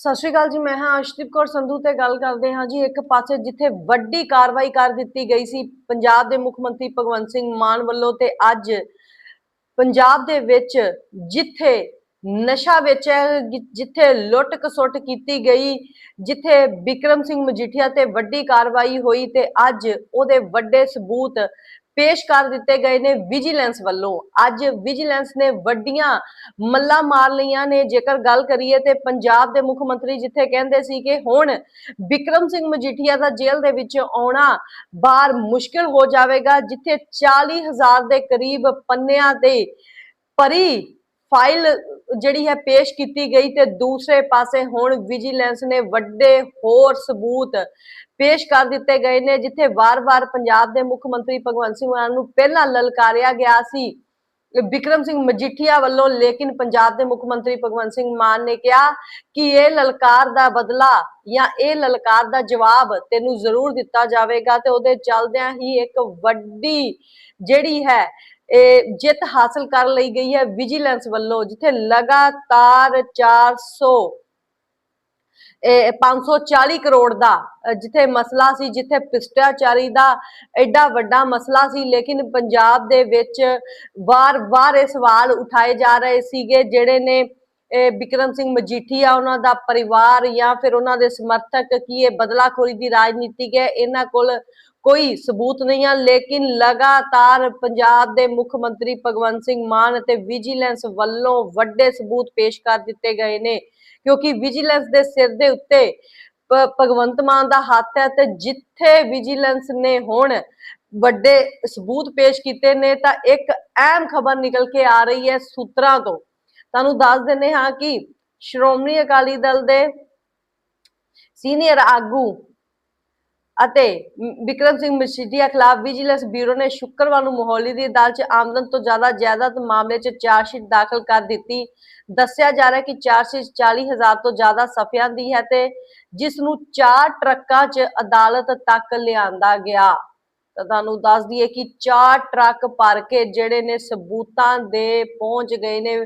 ਸਤਿ ਸ਼੍ਰੀ ਅਕਾਲ ਜੀ, ਮੈਂ ਹਾਂ ਅਰਸ਼ਦੀਪ ਕੌਰ ਸੰਧੂ ਤੇ ਗੱਲ ਕਰਦੇ ਹਾਂ ਜੀ। ਇੱਕ ਪਾਸੇ ਜਿੱਥੇ ਵੱਡੀ ਕਾਰਵਾਈ ਕਰ ਦਿੱਤੀ ਗਈ ਸੀ, ਪੰਜਾਬ ਦੇ ਮੁੱਖ ਮੰਤਰੀ ਭਗਵੰਤ ਸਿੰਘ ਮਾਨ ਵੱਲੋਂ ਤੇ ਅੱਜ ਪੰਜਾਬ ਦੇ ਵਿੱਚ ਜਿੱਥੇ ਨਸ਼ਾ ਵੇਚਿਆ ਜਿੱਥੇ ਲੁੱਟ ਕਸੁੱਟ ਕੀਤੀ ਗਈ, ਜਿੱਥੇ ਬਿਕਰਮ ਸਿੰਘ ਮਜੀਠੀਆ ਤੇ ਵੱਡੀ ਕਾਰਵਾਈ ਹੋਈ ਤੇ ਅੱਜ ਉਹਦੇ ਵੱਡੇ ਸਬੂਤ ਪੇਸ਼ ਕਰ ਦਿੱਤੇ ਗਏ ਨੇ ਵਿਜੀਲੈਂਸ ਵੱਲੋਂ। ਅੱਜ ਵਿਜੀਲੈਂਸ ਨੇ ਵੱਡੀਆਂ ਮੱਲਾ ਮਾਰ ਲਈਆਂ ਨੇ। ਜੇਕਰ ਗੱਲ ਕਰੀਏ ਤੇ ਪੰਜਾਬ ਦੇ ਮੁੱਖ ਮੰਤਰੀ ਜਿੱਥੇ ਕਹਿੰਦੇ ਸੀ ਕਿ ਹੁਣ ਵਿਕਰਮ ਸਿੰਘ ਮਜੀਠੀਆ ਦਾ ਜੇਲ੍ਹ ਦੇ ਵਿੱਚ ਆਉਣਾ ਬਾਹਰ ਮੁਸ਼ਕਿਲ ਹੋ ਜਾਵੇਗਾ, ਜਿੱਥੇ 40000 ਦੇ ਕਰੀਬ ਪੰਨਿਆਂ ਤੇ ਭਰੀ ਫਾਈਲ ਜਿਹੜੀ ਹੈ ਪੇਸ਼ ਕੀਤੀ ਗਈ ਤੇ ਦੂਸਰੇ ਪਾਸੇ ਹੁਣ ਵਿਜੀਲੈਂਸ ਨੇ ਵੱਡੇ ਹੋਰ ਸਬੂਤ ਪੇਸ਼ ਕਰ ਦਿੱਤੇ ਗਏ ਨੇ, ਜਿੱਥੇ ਵਾਰ-ਵਾਰ ਪੰਜਾਬ ਦੇ ਮੁੱਖ ਮੰਤਰੀ ਭਗਵੰਤ ਸਿੰਘ ਮਾਨ ਨੂੰ ਪਹਿਲਾਂ ਲਲਕਾਰਿਆ ਗਿਆ ਸੀ। ਵਿਕਰਮ ਸਿੰਘ ਮਜੀਠੀਆ ਵੱਲੋਂ, ਲੇਕਿਨ ਪੰਜਾਬ ਦੇ ਮੁੱਖ ਮੰਤਰੀ ਭਗਵੰਤ ਸਿੰਘ ਮਾਨ ਨੇ ਕਿਹਾ ਕਿ ਇਹ ਲਲਕਾਰ ਦਾ ਬਦਲਾ ਜਾਂ ਇਹ ਲਲਕਾਰ ਦਾ ਜਵਾਬ ਤੈਨੂੰ ਜ਼ਰੂਰ ਦਿੱਤਾ ਜਾਵੇਗਾ ਤੇ ਉਹਦੇ ਚੱਲਦਿਆਂ ਹੀ ਇੱਕ ਵੱਡੀ ਜਿਹੜੀ ਹੈ, ਇਹ ਜਿੱਤ ਹਾਸਲ ਕਰ ਲਈ ਗਈ ਹੈ ਵਿਜੀਲੈਂਸ ਵੱਲੋਂ, ਜਿੱਥੇ ਲਗਾਤਾਰ 400 ਇਹ 540 ਕਰੋੜ ਦਾ ਜਿੱਥੇ ਮਸਲਾ ਸੀ, ਜਿੱਥੇ ਭ੍ਰਿਸ਼ਟਾਚਾਰੀ ਦਾ ਐਡਾ ਵੱਡਾ ਮਸਲਾ ਸੀ, ਲੇਕਿਨ ਪੰਜਾਬ ਦੇ ਵਿੱਚ ਵਾਰ-ਵਾਰ ਇਹ ਸਵਾਲ ਉਠਾਏ ਜਾ ਰਹੇ ਸੀਗੇ, ਜਿਹੜੇ ਨੇ ਇਹ ਸਿੰਘ ਮਜੀਠੀਆ ਉਹਨਾਂ ਦਾ ਪਰਿਵਾਰ ਜਾਂ ਫਿਰ ਉਹਨਾਂ ਦੇ ਸਮਰਥਕ ਕੀ ਇਹ ਬਦਲਾਖੋਰੀ ਦੀ ਰਾਜਨੀਤੀ ਹੈ, ਇਹਨਾਂ ਕੋਲ ਕੋਈ ਸਬੂਤ ਨਹੀਂ ਆ, ਲੇਕਿਨ ਲਗਾਤਾਰ ਪੰਜਾਬ ਦੇ ਮੁੱਖ ਮੰਤਰੀ ਭਗਵੰਤ ਸਿੰਘ ਮਾਨ ਅਤੇ ਵਿਜੀਲੈਂਸ ਵੱਲੋਂ ਵੱਡੇ ਸਬੂਤ ਪੇਸ਼ ਕਰ ਦਿੱਤੇ ਗਏ ਨੇ। ਕਿਉਂਕਿ ਵਿਜੀਲੈਂਸ ਦੇ ਸਿਰ ਦੇ ਉੱਤੇ ਭਗਵੰਤ ਮਾਨ ਦਾ ਹੱਥ ਹੈ ਤੇ ਜਿੱਥੇ ਵਿਜੀਲੈਂਸ ਨੇ ਹੁਣ ਵੱਡੇ ਸਬੂਤ ਪੇਸ਼ ਕੀਤੇ ਨੇ, ਤਾਂ ਇੱਕ ਅਹਿਮ ਖਬਰ ਨਿਕਲ ਕੇ ਆ ਰਹੀ ਹੈ ਸੂਤਰਾਂ ਤੋਂ। ਤੁਹਾਨੂੰ ਦੱਸ ਦਿੰਦੇ ਹਾਂ ਕਿ ਸ਼੍ਰੋਮਣੀ ਅਕਾਲੀ ਦਲ ਦੇ ਸੀਨੀਅਰ ਆਗੂ ਅਤੇ ਵਿਕਰਮ ਸਿੰਘ ਮਸੀਡੀਆ ਖਿਲਾਫ ਵਿਜੀਲੈਂਸ ਬਿਊਰੋ ਨੇ ਸ਼ੁੱਕਰਵਾਰ ਨੂੰ ਮੋਹਾਲੀ ਦੀ ਅਦਾਲਤ 'ਚ ਆਮਦਨ ਤੋਂ ਜ਼ਿਆਦਾ ਜਾਇਦਾਦ ਮਾਮਲੇ 'ਚ ਚਾਰਜਸ਼ੀਟ ਦਾਖਲ ਕਰ ਦਿੱਤੀ। ਦੱਸਿਆ ਜਾ ਰਿਹਾ ਕਿ ਚਾਰਜਸ਼ੀਟ 40000 ਤੋਂ ਜ਼ਿਆਦਾ ਸਫ਼ਿਆਂ ਦੀ ਹੈ ਤੇ ਜਿਸ ਨੂੰ ਚਾਰ ਟਰੱਕਾਂ 'ਚ ਅਦਾਲਤ ਤੱਕ ਲਿਆਂਦਾ ਗਿਆ। ਤਾਂ ਤੁਹਾਨੂੰ ਦੱਸ ਦਈਏ ਕਿ ਚਾਰ ਟਰੱਕ ਭਰ ਕੇ ਜਿਹੜੇ ਨੇ ਸਬੂਤਾਂ ਦੇ ਪਹੁੰਚ ਗਏ ਨੇ।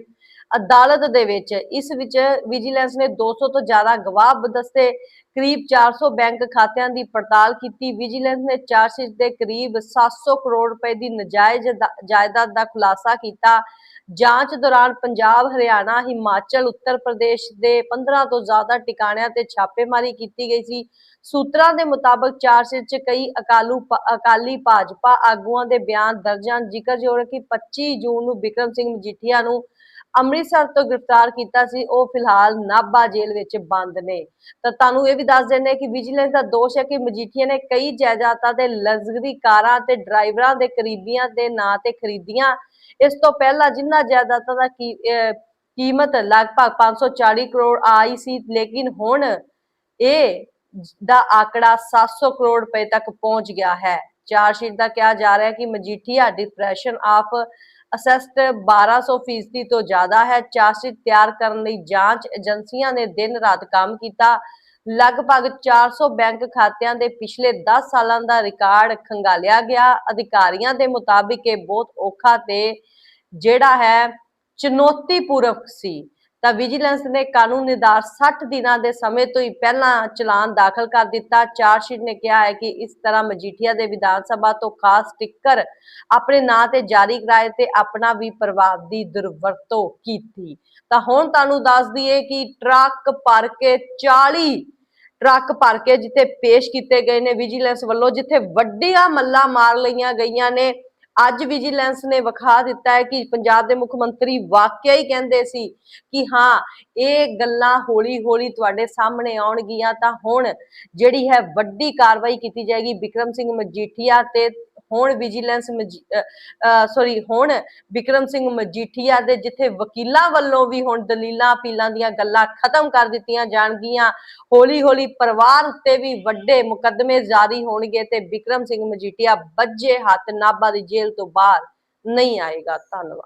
ਅਦਾਲਤ ਦੇ ਵਿੱਚ, ਇਸ ਵਿੱਚ ਵਿਜੀਲੈਂਸ ਨੇ 200 ਤੋਂ ਜ਼ਿਆਦਾ ਗਵਾਹ ਦੱਸੇ ਕਰੀਬ 400 ਬੈਂਕ ਖਾਤਿਆਂ ਦੀ ਪੜਤਾਲ ਕੀਤੀ। ਵਿਜੀਲੈਂਸ ਨੇ ਚਾਰਜਸ਼ੀਟ ਦੇ ਕਰੀਬ 700 ਕਰੋੜ ਰੁਪਏ ਦੀ ਨਜਾਇਜ਼ ਜਾਇਦਾਦ ਦਾ ਖੁਲਾਸਾ ਕੀਤਾ। ਜਾਂਚ ਦੌਰਾਨ ਪੰਜਾਬ, ਹਰਿਆਣਾ, ਹਿਮਾਚਲ, ਉੱਤਰ ਪ੍ਰਦੇਸ਼ ਦੇ 15 ਤੋਂ ਜ਼ਿਆਦਾ ਟਿਕਾਣਿਆਂ ਤੇ ਛਾਪੇਮਾਰੀ ਕੀਤੀ ਗਈ ਸੀ। ਸੂਤਰਾਂ ਦੇ ਮੁਤਾਬਕ ਚਾਰਜਸ਼ੀਟ 'ਚ ਕਈ ਅਕਾਲੂ ਅਕਾਲੀ ਭਾਜਪਾ ਆਗੂਆਂ ਦੇ ਬਿਆਨ ਦਰਜ ਹਨ ਜ਼ਿਕਰਯੋਗ ਹੈ ਕਿ 25 ਜੂਨ ਨੂੰ ਬਿਕਰਮ ਸਿੰਘ ਮਜੀਠੀਆ ਨੂੰ ਅੰਮ੍ਰਿਤ ਅੰਮ੍ਰਿਤਸਰ ਤੋਂ ਗ੍ਰਿਫਤਾਰ ਕੀਤਾ ਸੀ, ਉਹ ਫਿਲਹਾਲ ਨਾਭਾ ਜੇਲ੍ਹ ਵਿੱਚ ਬੰਦ ਨੇ। ਤਾਂ ਤੁਹਾਨੂੰ ਇਹ ਵੀ ਦੱਸ ਦਿੰਦੇ ਕਿ ਵਿਜੀਲੈਂਸ ਦਾ ਦੋਸ਼ ਹੈ ਕਿ ਮਜੀਠੀਆ ਨੇ ਕਈ ਜਾਇਦਾਦਾਂ ਦੇ ਲਗਜ਼ਰੀ ਕਾਰਾਂ ਤੇ ਡਰਾਈਵਰਾਂ ਦੇ ਕਰੀਬੀਆਂ ਦੇ ਨਾਂ ਤੇ ਖਰੀਦੀਆਂ। ਇਸ ਤੋਂ ਪਹਿਲਾਂ ਜਿਨ੍ਹਾਂ ਜਾਇਦਾਦਾਂ ਦਾ ਕੀਮਤ ਲਗਭਗ 540 ਕਰੋੜ ਆਈ ਸੀ, ਲੇਕਿਨ ਹੁਣ ਇਹ ਦਾ ਆંકੜਾ 700 ਕਰੋੜ ਰੁਪਏ ਤੱਕ ਪਹੁੰਚ ਗਿਆ ਹੈ। ਚਾਰਜਸ਼ੀਟ ਦਾ ਕਿਹਾ ਜਾ ਰਿਹਾ ਹੈ ਕਿ ਮਜੀਠੀਆ ਡਿਪਰੈਸ਼ਨ ਆਫ ਅਸੈਸਟ 1200 ਫੀਸਦੀ ਤੋਂ ਜ਼ਿਆਦਾ ਹੈ। ਚਾਰਜਸ਼ੀਟ ਤਿਆਰ ਕਰਨ ਲਈ ਜਾਂਚ ਏਜੰਸੀਆਂ ਨੇ ਦਿਨ ਰਾਤ ਕੰਮ ਕੀਤਾ। ਲਗਭਗ 400 ਬੈਂਕ ਖਾਤਿਆਂ ਦੇ ਪਿਛਲੇ 10 ਸਾਲਾਂ ਦਾ ਰਿਕਾਰਡ ਖੰਗਾਲਿਆ ਗਿਆ। ਅਧਿਕਾਰੀਆਂ ਦੇ ਮੁਤਾਬਿਕ ਇਹ ਬਹੁਤ ਔਖਾ ਤੇ ਜਿਹੜਾ ਹੈ ਚੁਣੌਤੀਪੂਰਕ ਸੀ। ਤਾਂ ਵਿਜੀਲੈਂਸ ਨੇ ਕਾਨੂੰਨ ਨਿਦਾਰ 60 ਦਿਨਾਂ ਦੇ ਸਮੇਂ ਤੋਂ ਹੀ ਪਹਿਲਾਂ ਚਲਾਨ ਦਾਖਲ ਕਰ ਦਿੱਤਾ। ਚਾਰਜਸ਼ੀਟ ਨੇ ਕਿਹਾ ਹੈ ਕਿ ਇਸ ਤਰ੍ਹਾਂ ਮਜੀਠੀਆ ਦੇ ਵਿਧਾਨ ਸਭਾ ਤੋਂ ਖਾਸ ਸਟicker ਆਪਣੇ ਨਾਂ ਤੇ ਜਾਰੀ ਕਰਾਏ ਤੇ ਆਪਣਾ ਵੀ ਪ੍ਰਭਾਵ ਦੀ ਦੁਰਵਰਤੋਂ ਕੀਤੀ। ਤਾਂ ਹੁਣ ਤੁਹਾਨੂੰ ਦੱਸ ਦਈਏ ਕਿ ਟਰੱਕ ਭਰ ਕੇ 40 ਟਰੱਕ ਭਰ ਕੇ ਜਿੱਥੇ ਪੇਸ਼ ਕੀਤੇ ਗਏ ਨੇ ਵਿਜੀਲੈਂਸ ਵੱਲੋਂ, ਜਿੱਥੇ ਵੱਡੀਆਂ ਮੱਲਾਂ ਮਾਰ ਲਈਆਂ ਗਈਆਂ ਨੇ ਅੱਜ ਵਿਜੀਲੈਂਸ ਨੇ ਵਿਖਾ ਦਿੱਤਾ ਹੈ ਕਿ ਪੰਜਾਬ ਦੇ ਮੁੱਖ ਮੰਤਰੀ ਵਾਕਿਆ ਹੀ ਕਹਿੰਦੇ ਸੀ ਕਿ ਹਾਂ, ਇਹ ਗੱਲਾਂ ਹੌਲੀ ਹੌਲੀ ਤੁਹਾਡੇ ਸਾਹਮਣੇ ਆਉਣਗੀਆਂ ਤਾਂ ਹੁਣ ਜਿਹੜੀ ਹੈ ਵੱਡੀ ਕਾਰਵਾਈ ਕੀਤੀ ਜਾਏਗੀ। ਵਿਕਰਮ ਸਿੰਘ ਮਜੀਠੀਆ ਤੇ ਹੁਣ ਵਿਜੀਲੈਂਸ ਸੌਰੀ ਹੁਣ ਵਿਕਰਮ ਸਿੰਘ ਮਜੀਠੀਆ ਦੇ ਜਿੱਥੇ ਵਕੀਲਾਂ ਵੱਲੋਂ ਵੀ ਹੁਣ ਦਲੀਲਾਂ ਅਪੀਲਾਂ ਦੀਆਂ ਗੱਲਾਂ ਖਤਮ ਕਰ ਦਿੱਤੀਆਂ ਜਾਣਗੀਆਂ। ਹੌਲੀ ਹੌਲੀ ਪਰਿਵਾਰ ਉੱਤੇ ਵੀ ਵੱਡੇ ਮੁਕੱਦਮੇ ਜਾਰੀ ਹੋਣਗੇ ਤੇ ਵਿਕਰਮ ਸਿੰਘ ਮਜੀਠੀਆ ਬੱਜੇ ਹੱਥ ਨਾਭਾ ਦੀ ਜੇਲ੍ਹ ਤੋਂ ਬਾਹਰ ਨਹੀਂ ਆਏਗਾ। ਧੰਨਵਾਦ।